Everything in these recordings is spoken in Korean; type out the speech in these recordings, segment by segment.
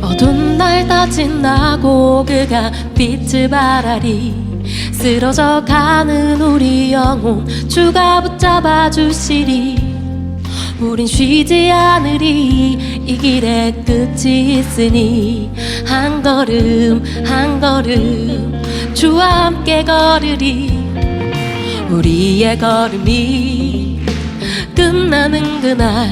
어두운 날 다친 나고 그가 빛을 발하리 쓰러져 가는 우리 영혼 주가 붙잡아 주시리. 우린 쉬지 않으리 이 길에 끝이 있으니. 한 걸음 한 걸음 주와 함께 걸으리. 우리의 걸음이 끝나는 그날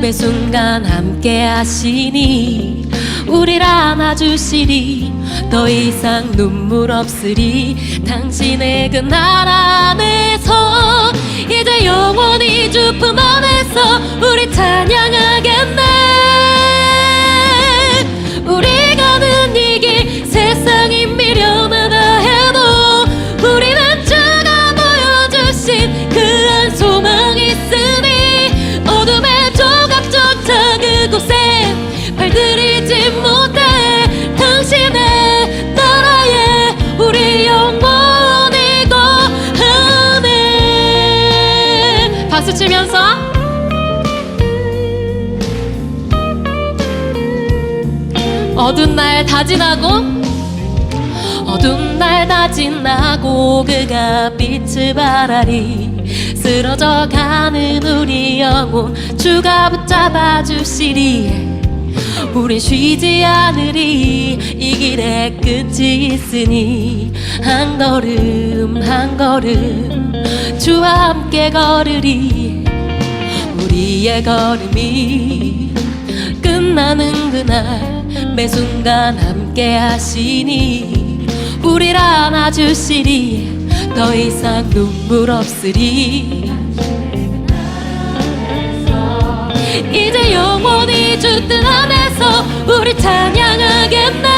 매 순간 함께 하시니 우리를 안아주시리. 더 이상 눈물 없으리. 당신의 그날 안에서 이제 영원히 주 품 안에서 우리 찬양하겠네 어두운 날 다 지나고 어두운 날 다 지나고 그가 빛을 발하리. 쓰러져 가는 우리 영혼 주가 붙잡아 주시리. 우린 쉬지 않으리. 이 길에 끝이 있으니 한 걸음 한 걸음 주와 함께 걸으리. 우리의 걸음이 끝나는 그날 매 순간 함께 하시니 우리를 안아주시리 더 이상 눈물 없으리. 이제 영원히 주뜻 안에서 우리 찬양하겠네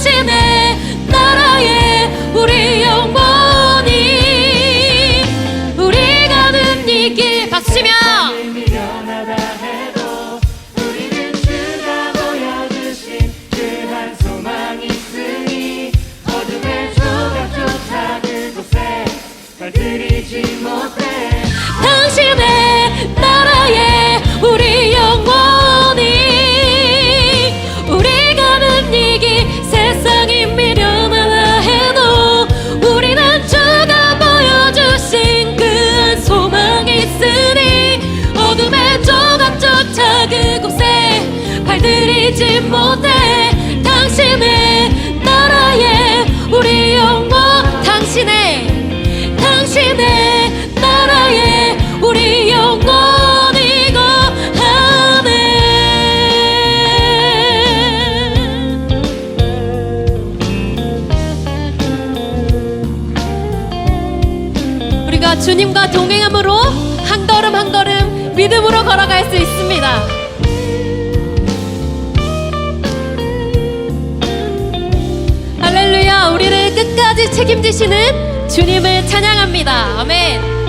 당신의 나라에 우리 영원히 우리 가는 이 길 박수 치며. 미련하다 해도 발들이지 못해 당신의 나라에 우리 영원 당신의 당신의 나라에 우리 영원히 거하네 우리가 주님과 동행함으로 한 걸음 한 걸음 믿음으로 걸어갈 수 있습니다 가지 책임지시는 주님을 찬양합니다. 아멘.